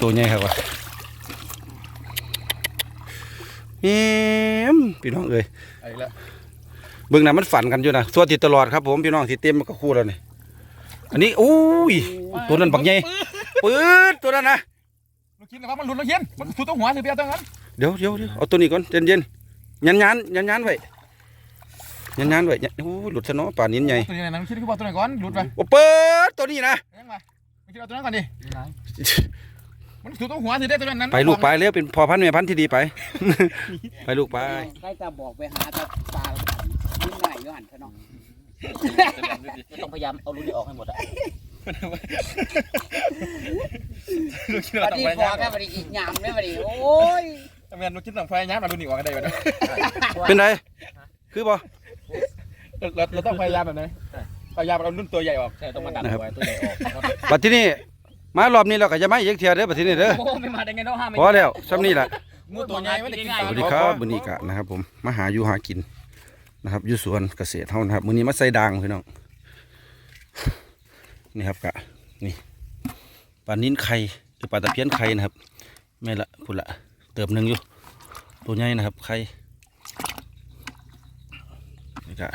ตัวใหญ่ครับว่ะเอ็มพี่น้องเอ้ยไอ้ละเบื้องหน้ามันฝันกันอยู่นะส่วนที่ตลอดครับผมพี่น้องที่เต็มมันก็คู่แล้วนี่อันนี้อุ้ยตัวนั้นบักใหญ่ปื๊ดตัวนั้นนะลูกชิ้นนะครับมันหลุดลูกชิ้นมันถูกต้องหัวถือเปียตรงนั้นเดี๋ยวเดี๋ยวเดี๋ยวเอาตัวนี้ก่อนเย็นเย็นยันยันยันยันไว้ยันยันไว้ยันโอ้ยหลุดซะเนาะป่านนี้ใหญ่ตัวนี้นะลูกชิ้นคือบอกตัวไหนก่อนหลุดไปโอ้เปิดตัวนี้นะยังไงลูกชิ้นเอาตัวนั้นก่อนดิ มันถูกต้องหัวถือได้ตัวนั้นไปลูกไปเร็วเป็นพ่อพันธุ์แม่พันธุ์ที่ดีไป ไปลูกไปใครจะบอกไปหาตาตาลิ้นไหนอยู่หันเถอะเนาะไม่ต้องพยายามเอารุ่นนี้ออกให้หมดอะลูกชิ้นบัเราดต้องนี้ไปพอย้ำแค่บัดนี้อีกยามเนี่ยบัดนี้โอ้ยทำงานลูกชิ้นต้องไปย้ำเราดูนี่ออกกันได้แบบนี้เป็นไรคือบ่เราเราต้องพยายามแบบไหนพยายามเอารุ่นตัวใหญ่ออกใช่ต้องมาดันเอาไว้ตัวใหญ่ออกบัดที่นี่ มารอบนี้เราก็จะไม่ยักเทียเด้อบัดที่นี่เด้อโอ้ไม่มาได้ไงเนาะห้ามพอแล้วซ้ำนี่แหละงูตัวใหญ่ไม่ได้กินสวัสดีครับบุญนีกะนะครับ ผมมาหาอยู่หากินนะครับอยู่สวนเกษตรเท่านะครับมื้อนี้มาใส่ด่างพี่น้องนี่ครับกะนี่ปลานิ้นไข่หรือปลาตะเพียนไข่นะครับแม่ละพุ่นละเติมหนึ่งอยู่ตัวใหญ่นะครับไข่นี่กะ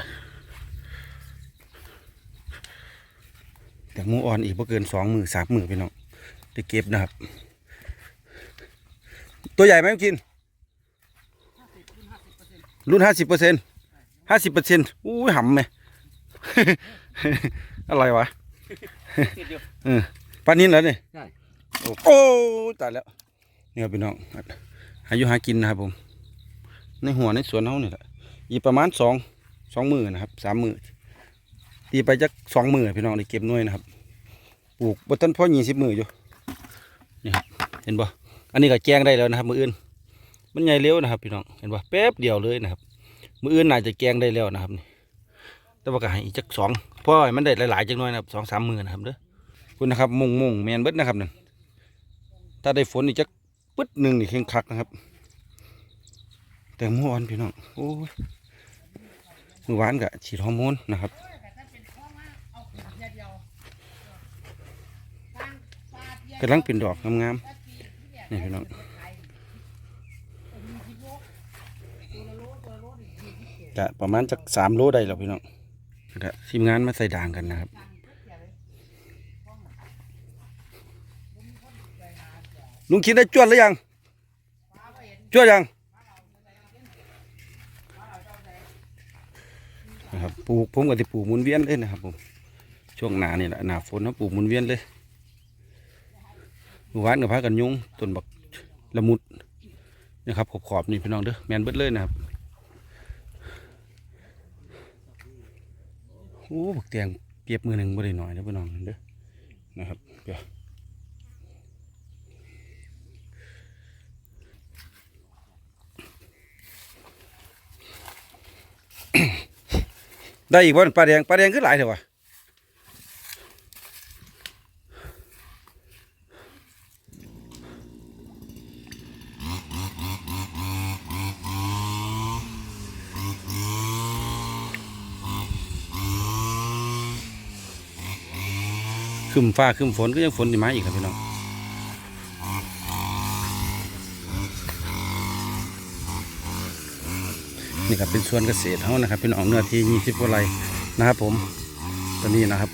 แต่หมูอ่อนอีกบ่เกินสองมือสามมือพี่น้องได้เก็บนะครับ ตัวใหญ่ไหมกินรุ่นห้าสิบเปอร์เซ็นต์ห้าสิบเปอร์เซ็นต์อู้ยหำไหมอะไรวะติดอยู่เออปลานินเหรอเนี่ยใช่โอ้โอ้ตายแล้วนี่ครับพี่น้องหาอยู่หากินนะครับผม ในหัวในสวนเขาเนี่ยแหละอีกประมาณสองสองมือนะครับสามมือ ตีไปจักสองมือพี่น้องได้เก็บน่วยนะครับปลูกบนต้นพ่อยี่สิบมืออยู่นี่ครับเห็นบ่อันนี้ก็แจงได้แล้วนะครับ มืออื่น มันใหญ่เร็วนะครับพี่น้องเห็นบ่แป๊บเดียวเลยนะครับ มืออื่นน่าจะแกงได้แล้วนะครับนี่แต่ว่าก็ให้อีกจักสองเพราะมันได้หลายๆจักน่อยนะครับสองสามมือนะครับเด้อคุณนะครับมุงมุงแมนเบิดนะครับนั่นถ้าได้ฝนอีกจักปึ๊ดหนึ่งนี่เข่งคักนะครับ แต่เมื่อนพี่น้องโอ้ยมื่อวานกะฉีดฮอร์โมนนะครับ กำลังเป็นดอกงามๆนี่พี่น้องก็ประมาณจักสามโลได้แล้วพี่น้องก็ทีมงานมาใส่ด่างกันนะครับลุงคิดได้จวดหรือยังจวดยังนะครับปลูกผมก็จะปลูกมุนเวียนเลยนะครับผมช่วงหนานี่แหละหนาฝนเขาปลูกมุนเวียนเลย เมื่อวานกับพากันยุงต้นบักละมุดนะครับขอบๆนี่พี่น้องเด้อแมนเบิดเลยนะครับโอ้บักเตียงเปียบมือหนึ่งบ่ได้หน่อยนะพี่น้องเด้อนะครับเดี๋ยวได้อีกวันปลาแดงปลาแดงขึ้นหลายเถอะวะ ขึ้นฟ้าขึ้นฝนก็ยังฝนดีมาอีกครับพี่น้องนี่ครับเป็นสวนเกษตรเขานะครับเป็นออกเนื้อที่ยี่สิบกว่าไร่นะครับ ผมตอนนี้นะครับ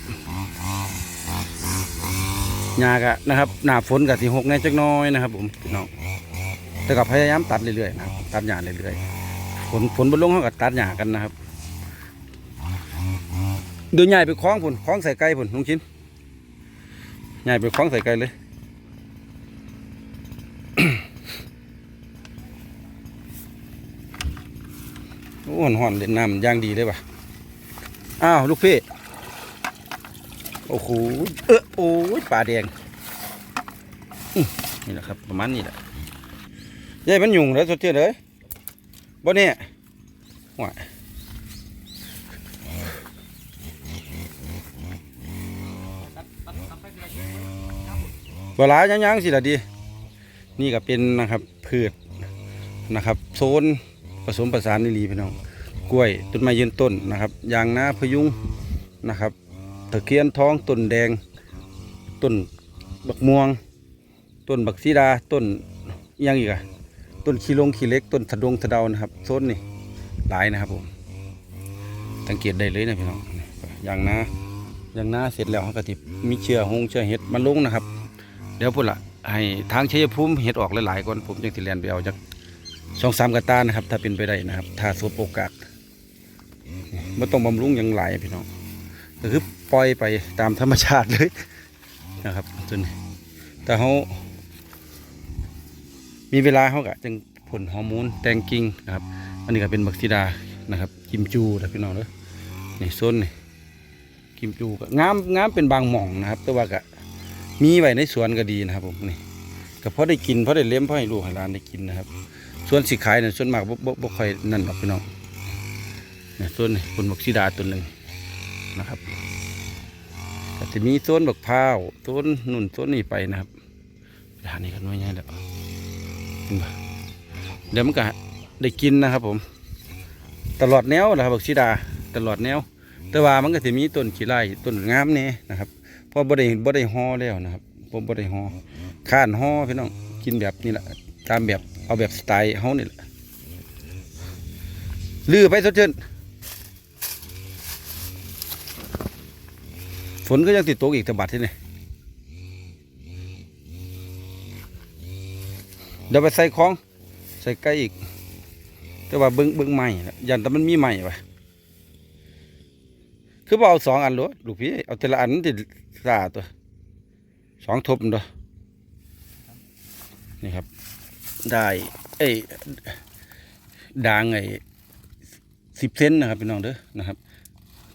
หญ้ากะนะครับหนาฝนกับที่หกแน่จักน้อยนะครับ ผมพี่น้องแต่ก็พยายามตัดเรื่อยๆนะครับตัดหญ้าเรื่อยๆฝนฝนบนลงเขาก็ตัดหญ้ากันนะครับเดี๋ยใหญ่ไปคล้องผุนคล้องใส่ไก่ผุนลุงชิ้น ใหญ่ไปคล้องใส่ไก่เลยโอ้หอนเล่นน้ำย่างดีเลยป่ะอ้าวลูกพี่โอ้โหเออโอ้ยปลาแดงนี่แหละครับประมาณนี้แหละยายมันยุ่งแล้วสดเจอเลยบ่เนี่ยว้าย เวลายังยังๆสิละดี นี่ก็เป็นนะครับพืชนะครับ โซนผสมประสานนี่ลีพี่น้องกล้วยต้นไม้ยืนต้นนะครับยางนาพยุงนะครับตะเคียนทองต้นแดงต้นบักม่วงต้นบักซีดาต้นยังอีกอะต้นขี้ลงขี้เล็กต้นสะดงสะเดานะครับโซนนี่หลายนะครับผมสังเกตได้เลยนะพี่น้องอย่างนาอย่างนาเสร็จแล้วเขาก็ติมีเชื้อหงเชื้อเห็ดมันลงนะครับ เดี๋ยวพุ่นละให้ทางชัยภูมิเห็ดออกหลายๆก่อนผมจึงสิเรียนไปเอาจากสองสามกระตานะครับ ถ้าเป็นไปได้นะครับ ถ้าสบโอกาสไม่ต้องบำรุงหยังหลายพี่น้องก็คือปล่อยไปตามธรรมชาติเลยนะครับจนแต่เขามีเวลาเขาก็จึงผลฮอร์โมนแตงกิ่งนะครับ อันนี้ก็เป็นบักซีดานะครับกิมจูนะพี่น้องเด้อนี่โซนนี่กิมจูก็งามงามเป็นบางหม่องนะครับ แต่ว่าก็ มีไว้ในสวนก็ดีนะครับ ผมนี่ก็เพราะได้กินเพราะได้เลี้ยงเพราะให้ลูกให้หลานได้กินนะครับ ส่วนสิขายเนี่ยส่วนมากบ่บ่บ่ค่อยนั่นหรอกพี่น้องเนี่ยส่วนคนบักซีดาตัวหนึ่งนะครับก็จะมีโซนบักพร้าวโซนนุ่นโซนนี่ไปนะครับด้านนี้ก็น้อยใหญ่แล้วเห็นปะเดี๋ยวมันก็ได้กินนะครับ ผม ตลอดแนวนะครับบักซีดา ตลอดแนว แต่ว่ามันก็จะมีต้นขี้ไร่ต้นงามเนี่ยนะครับ พอบ่ได้บ่ได้ห่อแล้วนะครับผมบ่ได้ห่อข้านห่อพี่น้องกินแบบนี้แหละตามแบบเอาแบบสไตล์เฮานี่แหละลือไปสดชื่นฝนก็ยังติดตกอีกตะบัดที่นี่เดี๋ยวไปใส่ของ ใส่ไก่อีก แต่ว่าเบิ้งเบิ้งใหม่ยันแต่มันมีใหม่ไป คือบ่เอาสองอันหรอลูกพี่เอาแต่ละอันติดสาตัวสองทบตัวนี่ครับ ได้เอ้ด่างไอ้สิบเซนนะครับพี่น้องเด้อนะครับ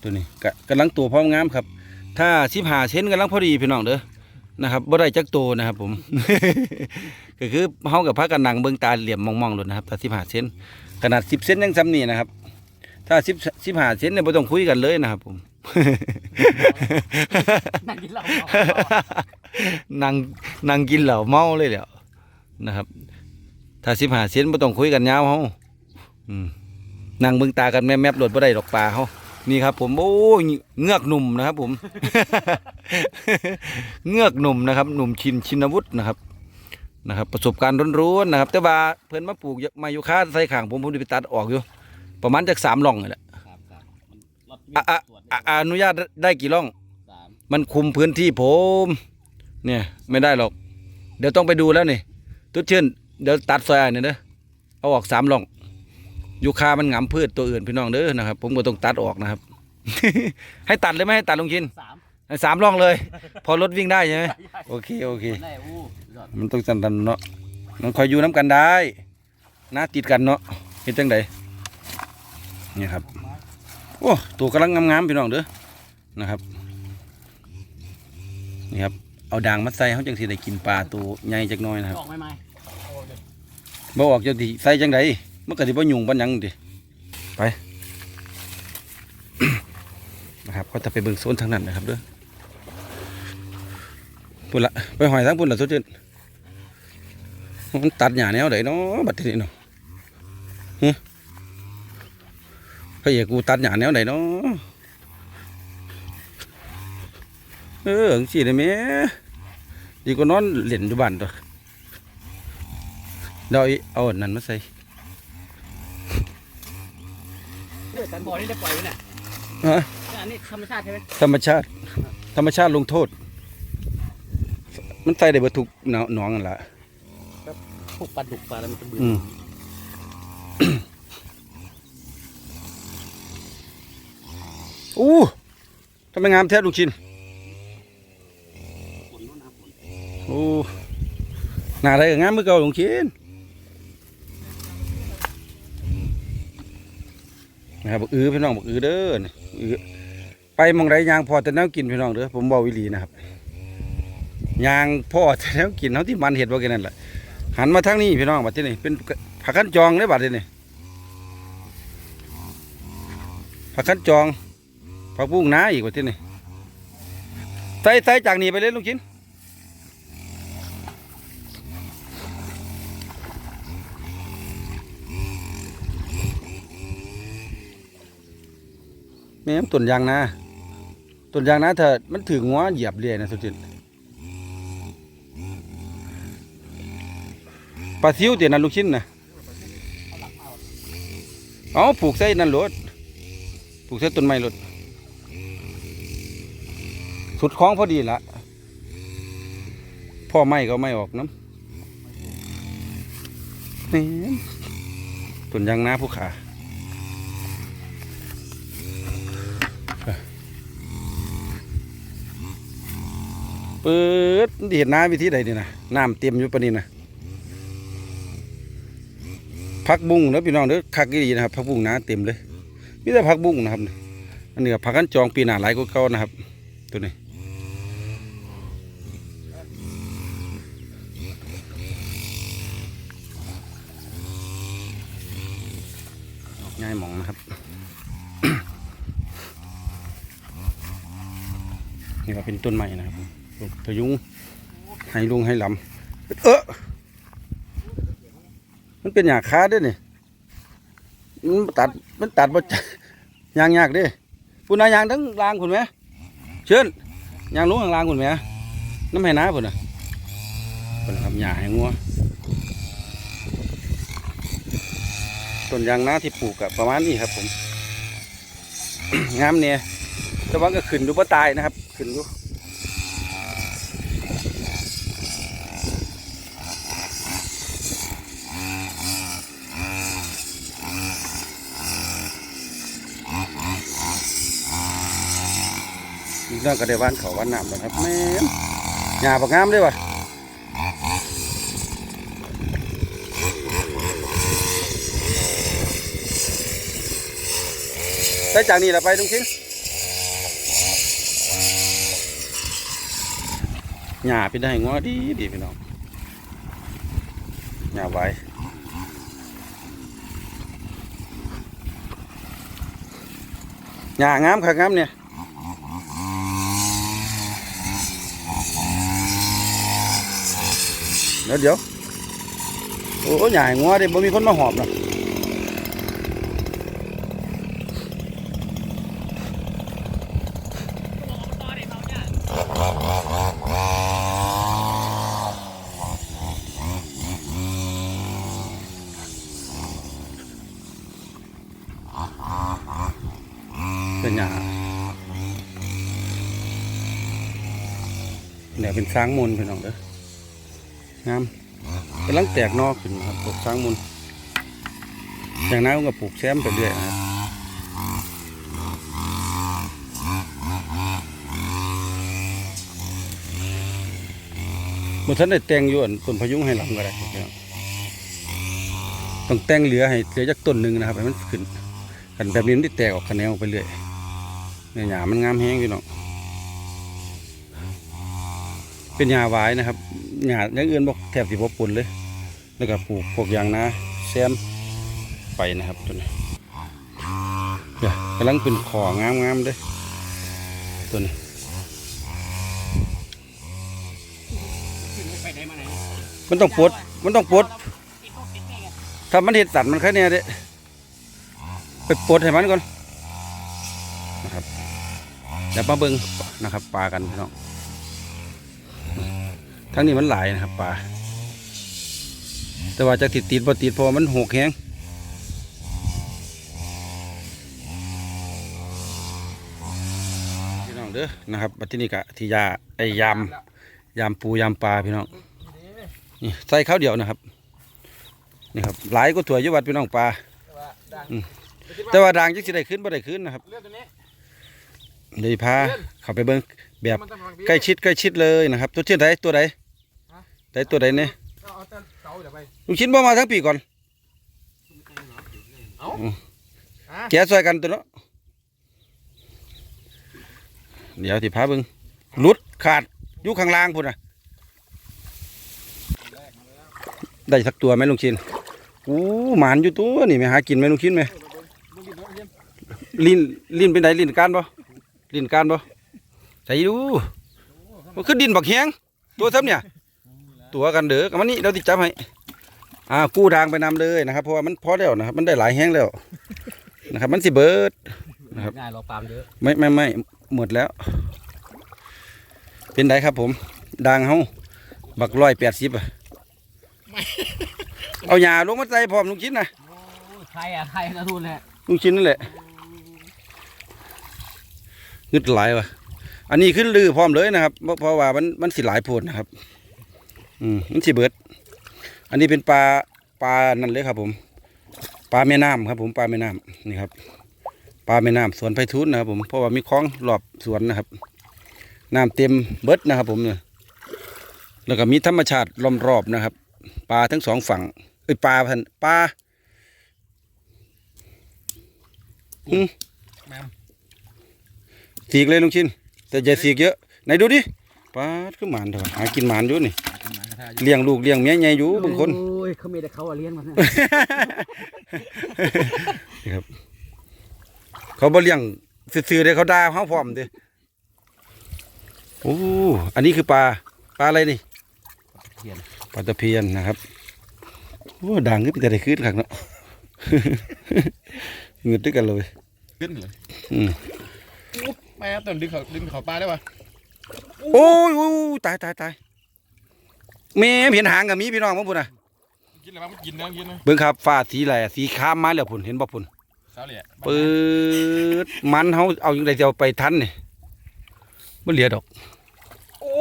ตัวนี้กำลังตัวพร้อมงามครับ ถ้าสิบหาเซนกำลังพอดีพี่น้องเด้อนะครับบ่ได้จักโตวนะครับผมก็คือเฮากับพากันนังเบิ่งตาเหลี่ยมมองๆเลยนะครับถ้าสิบหาเซนขนาดสิบเซนยังซ้ำนี่นะครับ ถ้าสิบสิบหาเซนเนี่ยไม่ต้องคุยกันเลยนะครับผมนั่งกินเหล้านั่งนั่งกินเหล้าเมาเลยแหล้วนะครับ ถ้าสิบหาเซนไม่ต้องคุยกันยาวเฮาอืมนั่งเบิ่งตากันแม่แมบๆโหลดบ่ได้ดอกปลาเฮานี่ครับ ผมโอ้ยเงือกหนุ่มนะครับผม เงือกหนุ่มนะครับ หนุ่มชินชินวุฒินะครับนะครับ ประสบการณ์ร้อนๆนะครับ แต่ว่าเพิ่นมาปลูกมาอยู่ค่าใส่ข้างผมผมได้ไปตัดออกอยู่ ประมาณจากสามหล่องนี่แหละครับครับมันรถอะอะตรวจอะอนุญาตได้กี่ร่อง สามมันคุมพื้นที่ผม เนี่ยไม่ได้หรอก เดี๋ยวต้องไปดูแล้วนี่ตุ๊ดชื่นเดี๋ยวตัดซอยเนี่ยเด้อเอาออกสามร่องยูคามันหงำพืชตัวอื่นพี่น้องเด้อนะครับ ผมก็ต้องตัดออกนะครับ ให้ตัดเลยไหมให้ตัดลงชินสามให้สามร่องเลย พอรถวิ่งได้ใช่ไหมโอเคโอเคแน่อู้ยอดมันต้องสันตันเนาะมันคอยอยู่น้ำกันได้นะติดกันเนาะเห็นจังได นี่ครับ โอ้ตัวกำลังงามๆพี่น้องเด้อนะครับนี่ครับเอาด่างมาใส่เขาจังสิได้กินปลาตัวใหญ่จักน้อยนะครับออกไหมไหมบ่ออกจังสิใส่จังไดมันก็สิบ่ยุ่งบ่หยังดิไปนะครับก็จะไปเบิ่งโซนทางนั้นนะครับเด้อพุ่นละไปหอยทางพุ่นละสุดจืดมันตัดหญ้าแนวใดเนาะบัดนี้เนาะฮะ พระเอกกูตัดหญ้าแนวใดเนาะเออจังซี่ได้แหมดีกว่านอนเล่นอยู่บ้านตัวเดี๋ยวเอาเอาอันนั้นมาใส่สันบ่อนี่ได้ปล่อยไว้เนี่ยฮะอันนี้ธรรมชาติใช่ไหมธรรมชาติ ธรรมชาติลงโทษ มันใส่ได้เบ่ทุกหนองหนองนั่นล่ะพวกปลาดุกปลาอะไรมันจะเบื่อ อู้ทำไมงามแท้ลูกชิ้นโอ้หนาอะไรก็งามเมื่อเก่าลูกชิ้นนะครับบอกอือพี่น้องบอกอือเด้อนี่อือไปมองไรยางพอแต่แนวกินพี่น้องเด้อผมบอกวิลีนะครับยางพ่อแต่แนวกินเขาที่มันเห็ดว่าแค่นั้นแหละหันมาทางนี้พี่น้องบัดที่นี่เป็นผักขันจองเลยบัดที่นี่ผักขันจอง ผักบุ้งน้าอีกบัดที่นี่ใส่ใส่จากนี้ไปเลยลูกชิ้นแม่มต้นยางนาต้นยางนาถ้ามันถึงหัวเหยียบเลยนะสุดจิตปลาซิวเตี๋ยนั่นลูกชิ้นนะเอาผูกใส่นั่นรถผูกใส่ต้นไม้รถ สุดคล้องพอดีละพ่อไม่ก็ไม่ออกน้ำนี่ต้นยางน้าผู้ขาเปิดเห็นน้ำวิธีใดนี่นะน้ำเต็มอยู่ปะนี่นะผักบุ้งเด้อพี่น้องเด้อคักดีนะครับผักบุ้งหนาเต็มเลยมีแต่ผักบุ้งนะครับอันนี้ก็ผักกันจองปีหน้าหลายกว่าเก่านะครับ ตัวนี้ ง่ายหมองนะครับ นี่ก็เป็นต้นไม้นะครับพยุงให้ลุงให้ลำเออมันเป็นหยาค้าด้วยนี่มันตัดมันตัดบ่ยางยากด้พุ่นายยางทั้งรางคุณไหมเชิญยางลุงข้างลางคุณไหมน้ำให้น้าพุ่นะพุ่นะครับหญ้าให้งัว ต้นยางนาที่ปลูกกับประมาณนี้ครับ ผมงามเนี่ยแต่ว่าก็ขึ้นดูว่าตายนะครับ ขึ้นดูอีกเรื่องก็ได้ว่านเขาว่านน้ำแล้วครับแม่นหญ้าบักงามเด้วยวะ ใส่จากนี้ละไปตรงชิ้นหญ้าเป็นได้งัวดีดีพี่น้องหญ้าไว้หญ้างามค่ะงามเนี่ยเดี๋ยวเดี๋ยวโอ้หญ่งัวดี๋ยวบ่มีคนมาหอบหรอก เป็นหยาเนี่ยเป็นช้างมนพี่น้องเด้องามกำลังแตกนอกขึ้นครับปลูกช้างมนอย่างนั้นก็ปลูกแซมไปเรื่อยครับเมื่อท่านได้แต่งอยู่อันต้นพยุงให้ลำก็ได้ต้องแต่งเหลือให้เหลือจากต้นหนึ่งนะครับให้มันขึ้นกันแบบนี้มันได้แตกออกคะแนนไปเรื่อย เนี่ยหญ้ามันงามแห้งพี่น้องเป็นหญ้าหวายนะครับหญ้าอย่างอื่นบอกแทบสิบ่ปนเลย แล้วก็ปลูกพวกยางนาแซมไปนะครับตัวนี้เดี๋ยวกำลังเป็นของามงามๆเลยตัวนี้มันต้องปลดมันต้องปลดถ้ามันเห็ดตัดมันแค่เนี้ยเด้ไปปลดให้มันก่อน ดี๋ยวมาเบิ้งนะครับปลากันพี่น้องทั้งนี้มันหลายนะครับปลาแต่ว่าจะติดติดบ่ติดพราะว่ามันหกแห้งพี่น้องเด้อนะครับบัดที่นี่กะที่ยาไอยามยามปูยามปลาพี่น้องนี่ใส่ข้าวเดียวนะครับนี่ครับหลายก็ถั่วยุวัดพี่น้องปลาแต่ว่าด่างจักสิได้ขึ้นบ่ได้ขึ้นนะครับ เลือดตัวนี้เดี๋ยวสิพาเข้าไปเบิ่งแบบมันจะฟังพี่ใกล้ชิดใกล้ชิดเลยนะครับ ตัวเช่นใดตัวใดใดตัวใดเนี่ยเอาเอาแต่เสาเดี๋ยวไปลูกชิ้นบ่มาทั้งปีก่อนเอาอืมอะแกะซอยกันตัวเนาะเดี๋ยวที่พาเบิ่งหลุดขาดอยู่ข้างล่างพุ่นน่ะได้สักตัวไหมลุงชินอู้หมานอยู่ตัวนี่ไหมหากินไหมลุงชินไหมลิ้นลิ้นเป็นไดลิ้นการบ่ ลิ้นการบ่ใส่ดูมันคือดินบักแหงตัวซ้ำเนี่ย ตัวกันเด้อกับมันนี่เราติดจับให้อ่ากู้ทางไปนำเลยนะครับ เพราะว่ามันพอแล้วนะครับ มันได้หลายแห้งแล้วนะครับ มันสิเบิดนะครับง่ายรอปามเยอะไม่ไม่ไม่หมดแล้ว เป็นไดครับ ผมดังเฮาบักร้อยแปดสิบอะเอาหญ้าลงมาใส่พร้อมลุงชิ้นนะใครอะใครกระทุนแหละลุงชิ้นนั่นแหละ งึดหลายว่ะอันนี้ขึ้นลือพร้อมเลยนะครับเพราะว่ามันมันสิหลายโพดนะครับ อืมมันสิเบิด อันนี้เป็นปลาปลานั่นเลยครับผม ปลาแม่น้ำครับ ผมปลาแม่น้ำนี่ครับ ปลาแม่น้ำสวนไผ่ทุนนะครับ ผมเพราะว่ามีคลองรอบสวนนะครับน้ำเต็มเบิดนะครับ ผมเนี่ยแล้วก็มีธรรมชาติล้อมรอบนะครับ ปลาทั้งสองฝั่งเอ้ยปลาพันปลาแม่ม สีกเลยลุงชิน แต่อย่าสีกเยอะไหนดูดิปลาดคือหมานเถอะหากินหมานอยู่นี่กินหมากระทะอยู่เลี้ยงลูกเลี้ยงเมียใหญ่อยู่บางคนโอ้ยเขามีแต่เขาอะเลี้ยงมันนะนี่ครับ เขาบ่เลี้ยงซื่อๆเด้เขาด่าเฮาพร้อมเด้โอ้อันนี้คือปลาปลาอะไรนี่ปลาตะเพียนนะครับโอ้ด่างคือเป็นแต่ได้คืนคักเนาะเงืดด้วยกันเลยขึ้นเลยอืม แม่ต้นดึงเขาดึงเขาปลาได้ปะโอ้ยโอ้ยตายตายตายแม่เห็นหางกับมีพี่น้องบ่พุ่นน่ะกินอะไรบ้างมันกินเนื้อกินนะเบิ่งครับฟ้าสีแหล่สีครามมาแล้วพุ่นเห็นบ่พุ่นสาวเหลี่ยเปิดมันเฮาเอาจังไดจะเอาไปทันนี่บ่เหลือดอกโอ้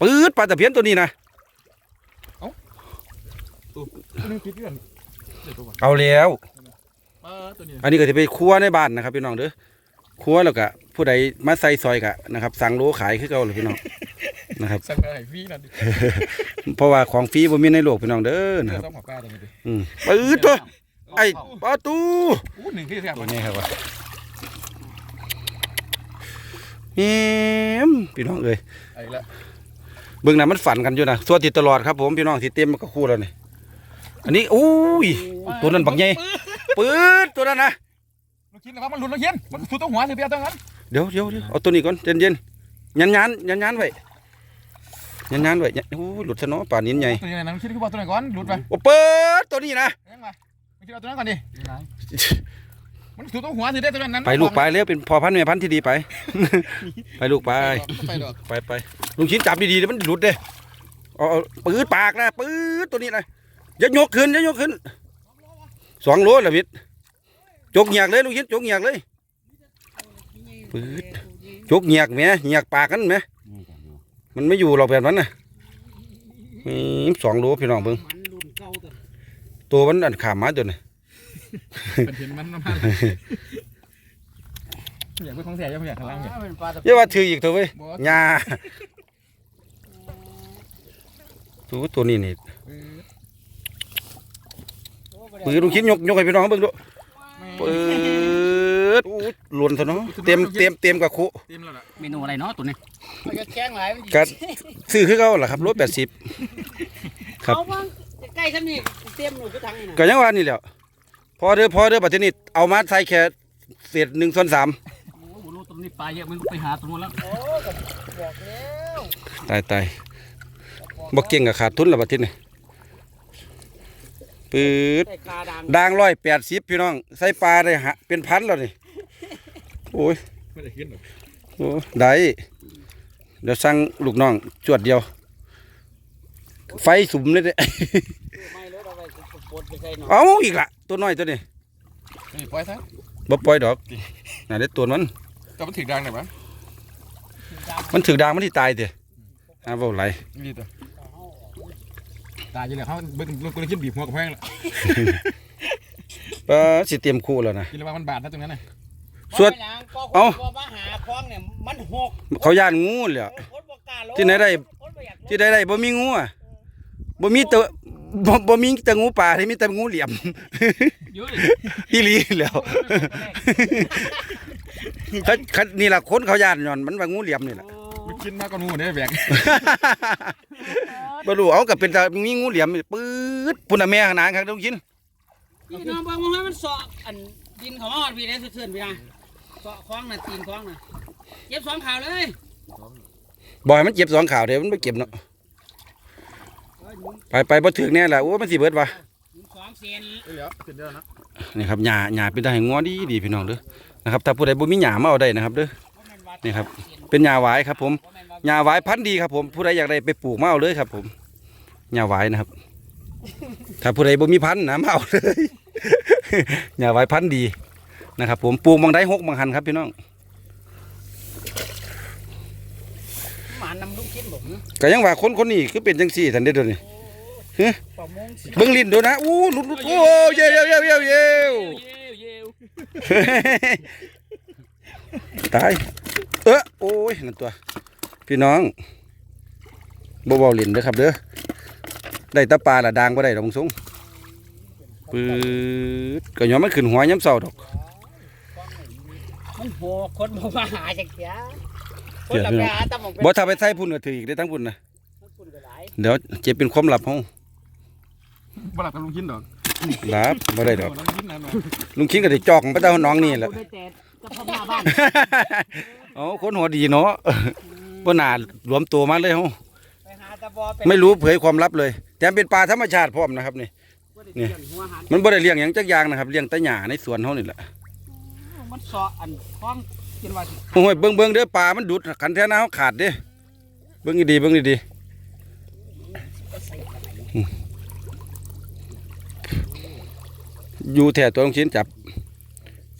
ปืดปลาตะเพียนตัวนี้นะตัวนึงคิดเพื่อนเดี๋ยวตัวก่อนเอาแล้วปลาตัวนี้อันนี้ก็จะไปครัวในบ้านนะครับพี่น้องเด้อ ครัวแล้วก็ผู้ใดมาใส่ซอยกะนะครับ สั่งโลขายคือเก่าเลยพี่น้องนะครับสั่งอะไรฟรีนั่นดิเพราะว่าของฟรีบ่มีในโลกพี่น้องเด้อนะเดี๋คยวรับต้องหัวปลาตัวนี้ดิอืมปืดตัวไอ้ประตูอู้หนึ่งที่แซ่บตัวมันนี้ครับว่าแหมพี่น้องเอ้ยไอ้ละเบิ่งน่ะมันฝันกันอยู่นะส่วนที่ตลอดครับผมพี่น้องที่เต็มมันก็คู่แล้วนี่อันนี้อุ้ยตัวนั้นบักใหญ่ปืดตัวนั้นนะลู กชิ้นนะครับมันหลุดลูกชิ้นมันสุดต้องหัวสิเปียตัวนั้นเดี๋ยวเดี๋ยวเดี๋ยวเอาตัวนี้ก่อนเย็นเย็นยันยันยันยันไว้ยันยันไว้ยันโอ้ยหลุดซะเนาะป่านนี้ใหญ่ตัวนี้นะลูกชิ้นคือบอกตัวไหนก่อนหลุดไปโอ้เปิดตัวนี้นะยังไงลูกชิ้นเอาตัวนั้นก่อนดิมันสุดต้องหัวสิได้ตัวนั้นไปลูกไปเร็วเป็นพอพันธุ์แม่พันธุ์ที่ดีไป ไปลูกไปไปดอกไปไปลุงชิ้นจับดีๆเดี๋ยวมันหลุดเด้เอาเอาปืดปากนะปืดตัวนี้นะอย่ายกขึ้นอย่ายกขึ้นสองโลละมิด จกเหยียกเลยลุงชิ้นจกเหยียกเลยปืดจกเหยียกแหม่เหยียกปากกันแหม่มันไม่อยู่หรอกแบบนั้นนะอืมสองโลพี่น้องเบิ่งมันรุ่นเก่าตัวตัวมันอันขามมาตัวนี้เป็นเห็นมันน้ำมันอยากไปของแท้ยังไม่อยากข้างล่างเนี่ยเป็นปลาตะอย่าว่าถืออีกเถอะเว้ยบ่หญ้าตัวตัวนี้นี่ปืนลุงชิ้นยกยกให้พี่น้องเบิ่งดูเปิดอู้หล่นซะเนาะเต็มเต็มเต็มกับคุเต็มแล้วล่ะเมนูอะไรเนาะตัวนี้มันจะแกงหลายมันกัซื้อคือเขาล่ะครับรถแปดสิบครับเอาบ้างใกล้ๆฉันนี่เตรียมหนูก็ทางนี่นะก็ยังว่านี่แหละพอเด้อพอเด้อปัจจุบันเอามาใส่แค่เศษหนึ่งส่วนสามโอ้โหรู้ตรงนี้ปลาเยอะมันไปหาตรงนู้นแล้วโอ้ก็บอกแล้วตายตายบ่เก่งกับขาดทุนและปัจจุบัน ปืดได้คาดังด่างร้อยแปดสิบพี่น้อง ใส่ปลาได้หะเป็นพันแล้วนี่โอ้ยไม่ได้ขึ้นหรอกโอ้ได้เดี๋ยวสั่งลูกน้องจวดเดียว ไฟสุมเลยเด้ ไม่เลยเราไปปนไปใส่หน่อยเอาอีกละตัวน้อยตัวนี้นี่ปล่อยซะบ่ปล่อยดอกน่าได้ตัวมันจะมันถึงดังหน่อยมั้ยมันถือดางมันที่ตายเถอะอ่าเว้าไหลนี่ตัว ตายอยู่แล้วเขาเบิ่งลูกชิ้นบีบหัวกับแพงแล้วปลาสิเตรียมคู่แล้วนะกินแล้วว่ามันบาดนะตรงนั้นน่ะสวดเอาเอามาหาคล้องเนี่ยมันหกเขาย่านงูเลยอะคนบ่กล้าลงที่ไหนได้คนบ่อยากลงที่ใดได้บ่มีงูอะบ่มีตัวบ่บ่มีแต่งูป่าที่มีแต่งูเหลี่ยมอยู่ดิอีหลีแหล้วคันคันนี่ล่ะคนเขาย่านย้อนมันว่างูเหลี่ยมนี่ล่ะลู กชิ้นมากกว่างูเนี่ยแบกบ่รู้เอาก็เป็นแต่มีงูเหลี่ยมนี่ปื๊ดพุ่นน่ะแม่ขางหนาดครับทุกชิ้นพี่น้องบางว่ามันเสาะอันดินเขามาอ่อนพี่ได้สุดเทือนพี่นะเสาะคล้องน่ะตีนคล้องน่ะเย็บสองข่าวเลยบ่ให้มันเจ็บสองข่าวเด้มันบ่เก็บเนาะไปไปบ่ถึกแน่ล่ะโอ้มันสิเบิดว่ะสองเซนเดี๋ยวเสร็จแล้วนะนี่ครับหญ้าหญ้าเป็นตาให้งัวดีดีพี่น้องเด้อนะครับถ้าผู้ใดบ่มีหญ้ามาเอาได้นะครับเด้อนี่ครับ เป็นหญ้าหวายครับ ผมหญ้าหวายพันธุ์ดีครับ ผมผู้ใดอยากได้ไปปลูกมาเอาเลยครับ ผมหญ้าหวายนะครับ ถ้าผู้ใดบ่มีพันธุ์นะมาเอาเลยอย่าไว้พันธุ์ดีนะครับ ผมปลูกบางได้หกบางหันครับพี่น้องหมานำลูกคิดบอกก็ยังว่าคนคนนี้คือเป็นจังซี่ทันได้อเดยวนี้ประมงสิเบิ่งลิ้นดูนะอู้หลุดหลุดโอ้เยวเยวเยวเยวเยวเย้ว ตาย เออโอ้ยนั่นตัว พี่น้องบ่เบาลิ้นเด้อครับเด้อได้แตะปลาละดางบ่ได้ดอกมึงสงปืดก็ยอมมันขึ้นหัวยามเช้าดอกมันหัวคนบ่มาหาจักเสียคนละไปหาตะหมองเป็นบ่ถ้าไปใส่พุ่นก็ถืออีกได้ทั้งพุ่นนะคุณก็หลายเดี๋ยวเจ็บเป็นความลับเฮาบ่หลับกับลุงชิ้นดอกลับบ่ได้ดอก ลุงชิ้นนั่นน่ะลุงคิงก็ได้จอกไปเจ้าน้องนี่แหละ บ่ได้แต่ก็พม่าบ้านอ๋อคนหัวดีเนาะบ่น่ารวมตัวมาเลยเฮาไปหาตะบอเป็นไม่รู้เผยความลับเลยแถมเป็นปลาธรรมชาติพร้อมนะครับนี่ บ่ได้เลี้ยงหัวหันมันบ่ได้เลี้ยงหยังจักอย่างนะครับเลี้ยงแต่หญ้าในสวนเฮานี่แหละมันเสาะอันคล้องกินว่าสิโอ้ยเบิ่งเบิ่งเด้อปลามันดุดขันแท้หน้าเฮาขาดเด้เบิ่งดีๆเบิ่งดีๆอยู่แท้ตัวลงชิ้นจับ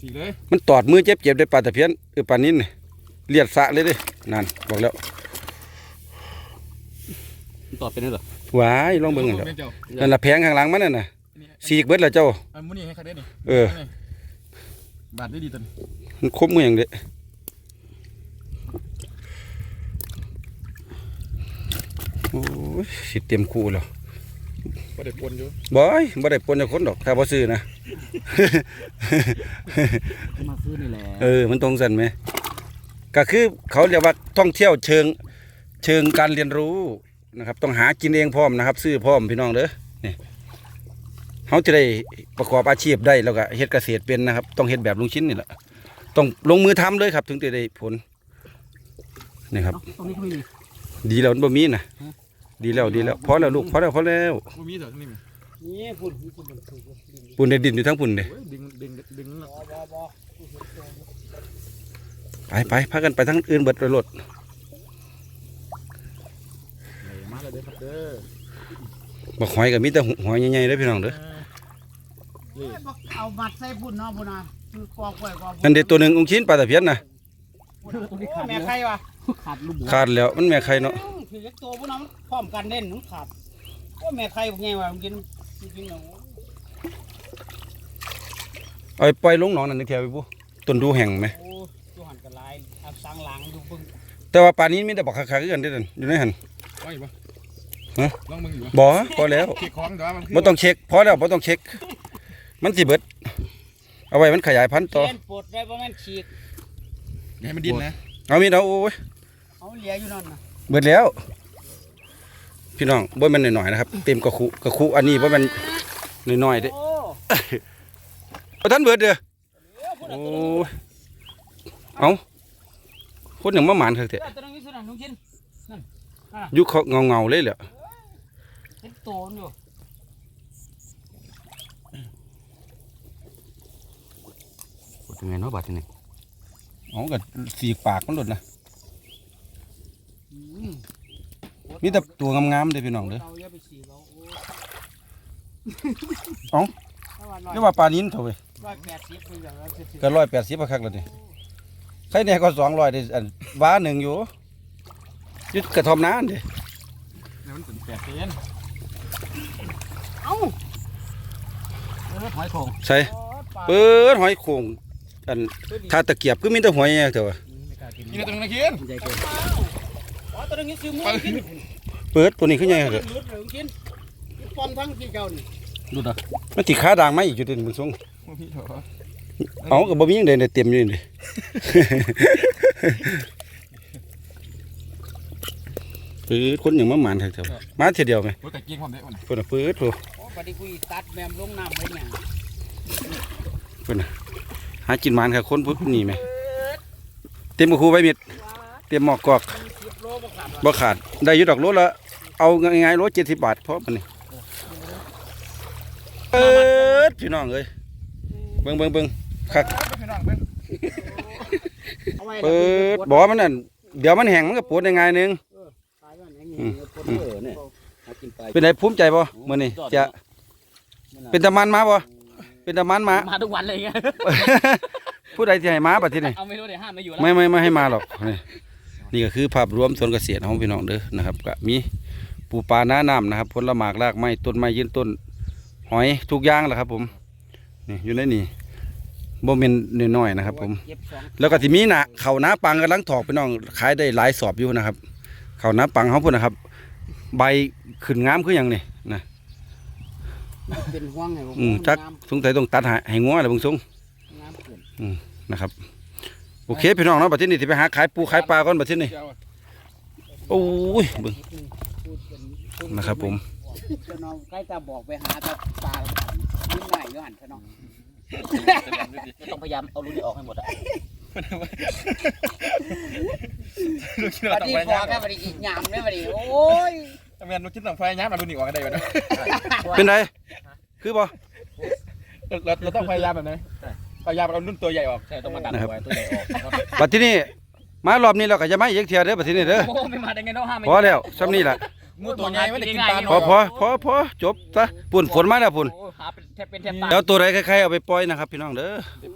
สีเลยมันตอดมือเจ็บๆได้ปลาตะเพียนเออปลานิ้นนี่เลียดสะเลยเด้นั่นบอกแล้วตอบเป็นด้วยเหรอว้ายลองเบิ่งกันเถอะเจ้านั่นละแพงข้างหลังมันนั่นน่ะอันนี้สีกเบิดแล้วเจ้าอันมื้อนี้ให้ใครได้นี่เออบาทได้ดีตันมันครบมืออย่างเด้โอ้ยสิเต็มคู่แล้ว บ่ได้ปนอยู่บอยบ่ได้ปนจากคนดอกถ้าบ่ซื้อนะ มาซื้อนี่แหละเออ มันตรงสันไหม ก็คือเขาเรียกว่าท่องเที่ยวเชิงเชิงการเรียนรู้นะครับ ต้องหากินเองพร้อมนะครับ ซื้อพร้อมพี่น้องเด้อนี่เขาจะได้ประกอบอาชีพได้แล้วก็เฮ็ดเกษตรเป็นนะครับ ต้องเฮ็ดแบบลุงชิ้นนี่แหละต้องลงมือทำเลยครับ ถึงจะได้ผลนี่ครับ ตรงนี้ก็มีดีแล้วมันบ่มีนะ ดีแล้วดีแล้วพอแล้วลูกพอแล้วพอแล้วบ่มีเถอะนี่มั้ยนี่พุ่นพุ่นพุ่นพุ่นพุ่นปุ่นในดินอยู่ทั้งปุ่นเด้โอ้ยดึงดึงดึงบ่บ่บ่ไปไปพากันไปทั้งอื่นเบิดไปรถมาแล้วเด้อครับเด้อบักหอยก็มีแต่หอยใหญ่ๆเด้อพี่น้องเด้อเอามัดใส่พุ่นเนาะพุ่นน่ะคือกอกไว้กอกนั่นเด็ตัวหนึ่งองค์ชิ้นปลาตะเพียนนะแม่ใครวะขาดลูกหมูขาดแล้วมันแม่ใครเนาะ ถือตัวพุ่นน่ะมันพร้อมกันเด่นมันขาดว่าแม่ใครบ่ไงวะมันกินมันกินเอาเอาไปปล่อยลงหนองนั่นนึกแถวไปปุ๊ต้นดูแห่งไหมโอ้ตัวหันกันหลายเอาสังหลังดูเบิ่งแต่ว่าปลานี้มีแต่บักคักๆคือกันเด้อนั่นอยู่ในหันว่าอยู่ปะฮะลองมึงอยู่ปะบ่พอแล้วเค้กของเดี๋ยวมันคือบ่ต้องเช็คพอแล้วบ่ต้องเช็ค มันสิเบิด เอาไว้มันขยายพันธุ์ต่อเส้นปวดได้บ่แม่นฉีกอย่าให้มันดิ้นนะเอามีดเอาโอ้ยเอาเหลียอยู่นั่นน่ะ เบิดแล้ว พี่น้องบ่แม่นน้อยๆนะครับ เต็มกระคุกระคุอันนี้บ่แม่นน้อยๆเด้โอ้บ่ทันเบิดเด้อเดี๋ยวพุ่นโอ้น่ะยเอาคนหยังมาหมานคักแท้ตัวตัวนึงอยู่นั่นลุงกินอยู่เขาเงาๆเลยแหละเห็นโตมันอยู่เป็นไงเนาะบาดทีนี้อ๋อก็สีกปากมันหลุดนะ อืม มีแต่ตัวงามๆเด้อพี่น้องเด้อเราอย่าไปฉีกเอาโอ้เอ้า ถ้าว่าร้อยเรียกว่าปลานิ้นเถอะเว้ยร้อยแปดสิบเป็นอย่างไรสิก็ร้อยแปดสิบคักแล้วนี่ใครเนี่ยก็สองร้อยได้อันว้าหนึ่งอยู่ยึดกระทอมน้ำดิเดี๋ยวมันถึงแปดเซนเอ้าเออหอยโขงใส่โอ้ปลาเปิดหอยโข่งอันถ้าตะเกียบก็มีแต่หอยอย่างเถอะวะไม่กล้ากินกินตัวนึงนะกินใหญ่เกินอ๋อ ตัวนึงซื้อมือกินเปิดตัวนี้ขึ้นยังไงเถอะลุดเลยกินปอมทั้งที่เจ้านี่ดูนะมันติขาด่างไหมอีกจุดหนึ่งมึงส่งบ่มีเถอะเอากับบะหมี่ยังเดินเต็มอยู่นี่ดิปืดคนอย่างมาหมานเถอะมาเทียวเดียวไหมโอ้ยแต่กินความเด็ดมันเพิ่นน่ะปืดโถโอ้ปฏิกุยตัดแมมลงน้ำไว้เนี่ยเพิ่นน่ะหากินหมานค่ะคนพุทธนี่ไหมเต็มกระคูไว้มิด เต็มหมอกกอกสิบโลบ่ขาดบ่ขาด ได้อยู่ดอกโลละเอาง่ายๆโลเจ็ดสิบบาทเพราะมันนี่เปิดพี่น้องเอ้ยเบิ่งเบิ่งเบิ่งคักพี่น้องเพิ่นเอาไว้เปิดบอกว่ามันนั่นเดี๋ยวมันแห้งมันก็ปวดได้ง่ายหนึงตายมันอย่างนี้อืมปวดอืมเออเนี่ยหากินไปเป็นไงภูมิใจบ่มื้อนี้จะเป็นตะมันมาบ่เป็นตะมันมามาทุกวันเลยไงผู้ใดที่ให้มาบัดทีนี้เอาไม่รู้เดี๋ยวห้ามไม่อยู่แล้วไม่ไม่ไม่ให้มาหรอกนี่ นี่ก็คือภาพรวมสวนเกษตรของพี่น้องเด้อนะครับก็มีปูปลาหน้าน้ำนะครับผลหมากรากไม้ต้นไม้ยืนต้น หอยทุกอย่างแหละครับ ผมนี่อยู่ในนี่บ่แม่นน้อยๆนะครับ ผมเก็บสองแล้วก็ที่มีหนะเขาวหน้าปังกำลังถอกพี่น้องขายได้หลายสอบอยู่นะครับ เขาวหน้าปังเขาพูดนะครับ ใบขึ้นงามคืออย่างนี่นะเป็นห่วงให้ผมอืมจักสงสัยต้องตัดให้ให้งัวอะไรบางทรงน้ำเกินนะครับ โอเคพี่น้องเนาะบัดที่นี่ที่ไปหาขายปูขายปลาก่อนบัดที่นี่โอ้ยเบิ่งพูดเป็นพูดนะครับผมเจ้าน้องใกล้จะบอกไปหาแต่ปลายิ้มไหนย้อนเจ้าน้องไม่ต้องพยายามเอารูนี้ออกให้หมดอะลูกชิ้นบัเราดต้องนี้ไปพอย้ำแค่บัดนี้อีกยามเนี่ยบัดนี้โอ้ยแม่นลูกชิ้นต้องไปย้ำมาดูนี่ออกกันได้อยู่นะเป็นไรคือบ่เราเราต้องพยายามแบบไหน พยายามเอารุ่นตัวใหญ่ออกใช่ต้องมาดันไว้ตัวใหญ่ออกครับบัดที่นี่มารอบนี้เราก็จะไม่อีกเที่ยเด้อบัดที่นี่เด้อโอ้ไม่มาได้ไงเนาะห้ามไม่พอแล้วซ้ำนี่แหละงูตัวใหญ่ไม่ได้กินปลาพอพอพอพอจบซะปุ่นฝนมาแล้วปุ่นโอ้หาเป็นแทบเป็นแทบตายแล้วตัวใดใครๆเอาไปปล่อยนะครับพี่น้องเด้ออย